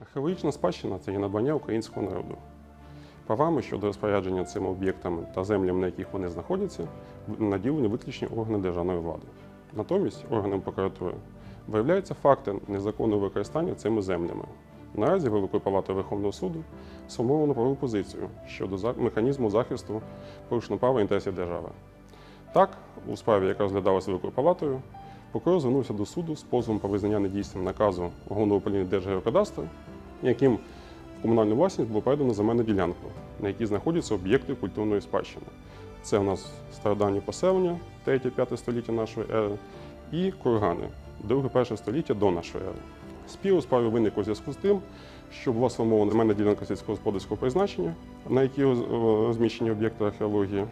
Археологічна спадщина це є надбання українського народу. Правами щодо розпорядження цими об'єктами та землями, на яких вони знаходяться, наділені виключні органи державної влади. Натомість органам прокуратури виявляються факти незаконного використання цими землями. Наразі Великою Палатою Верховного суду сформовано правову позицію щодо механізму захисту порушеного права інтересів держави. Так, у справі, яка розглядалася Великою Палатою, прокурор звернувся до суду з позовом про визнання недійсним наказу Головного управління Держгеокадастру, яким в комунальну власність було передано земельну ділянку, на якій знаходяться об'єкти культурної спадщини. Це у нас стародавні поселення 3-5 століття нашої ери і кургани 2-1 століття до нашої ери. Спір у справі виник у зв'язку з тим, що була сформована земельна ділянка сільськогосподарського призначення, на якій розміщені об'єкти археології,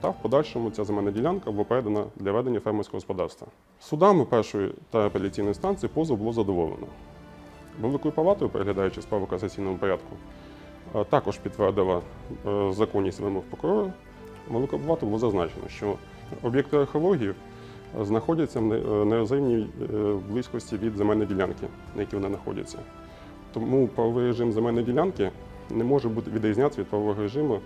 та в подальшому ця земельна ділянка була передана для ведення фермерського господарства. Судами першої та апеляційної інстанції позов було задоволено. Великою палатою, переглядаючи справу в касаційному порядку, е, також підтвердила е, законність вимог прокурора. Великою палатою було зазначено, що об'єкти археології е, знаходяться в не- нерозривній близькості від земельної ділянки, на якій вони знаходяться. Тому правовий режим земельної ділянки не може бути відрізнятися від правового режиму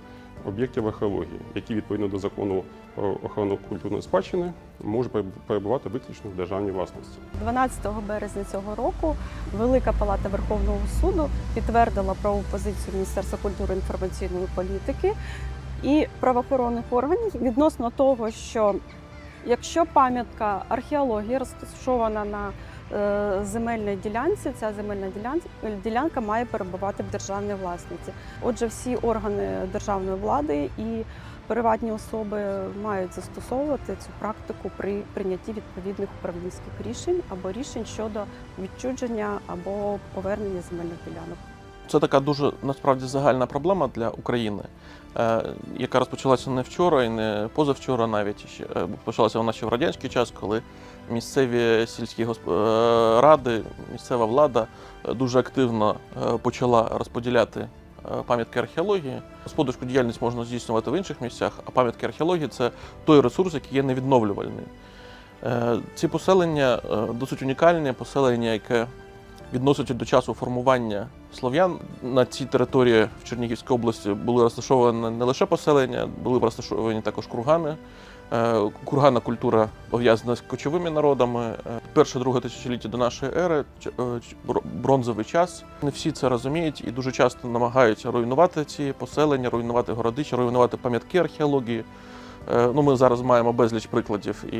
об'єктів археології, які відповідно до закону про охорону культурної спадщини можуть перебувати виключно в державній власності. 12 березня цього року Велика Палата Верховного суду підтвердила правову позицію Міністерства культури інформаційної політики і правоохоронних органів відносно того, що якщо пам'ятка археології розташована на е, земельній ділянці, ця земельна ділянка, ділянка має перебувати в державній власності. Отже, всі органи державної влади і приватні особи мають застосовувати цю практику при прийнятті відповідних управлінських рішень або рішень щодо відчудження або повернення земельних ділянок. Це така дуже насправді загальна проблема для України, е, яка розпочалася не вчора і не позавчора, навіть ще е, почалася вона ще в радянський час, коли місцеві сільські е, ради, місцева влада дуже активно почала розподіляти пам'ятки археології. Господарську діяльність можна здійснювати в інших місцях, а пам'ятки археології це той ресурс, який є невідновлювальний. Ці поселення досить унікальні, поселення, яке відноситься до часу формування слов'ян. На цій території в Чернігівській області були розташовані не лише поселення, були розташовані також кургани. Е, Курганна культура пов'язана з кочовими народами. Е, Перше-друге тисячоліття до нашої ери, е, бронзовий час. Не всі це розуміють і дуже часто намагаються руйнувати ці поселення, руйнувати городища, руйнувати пам'ятки археології. Ну, ми зараз маємо безліч прикладів, і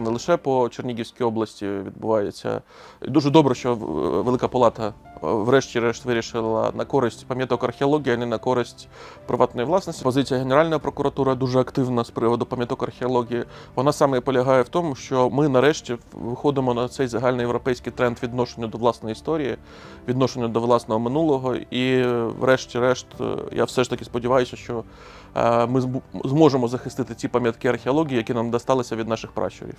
не лише по Чернігівській області відбувається. Дуже добре, що Велика Палата врешті-решт вирішила на користь пам'яток археології, а не на користь приватної власності. Позиція Генеральної прокуратури дуже активна з приводу пам'яток археології. Вона саме полягає в тому, що ми нарешті виходимо на цей загальноєвропейський тренд відношення до власної історії, відношення до власного минулого. І, врешті-решт, я все ж таки сподіваюся, що е, ми зможемо захистити ці пам'ятки археології, які нам досталися від наших пращурів.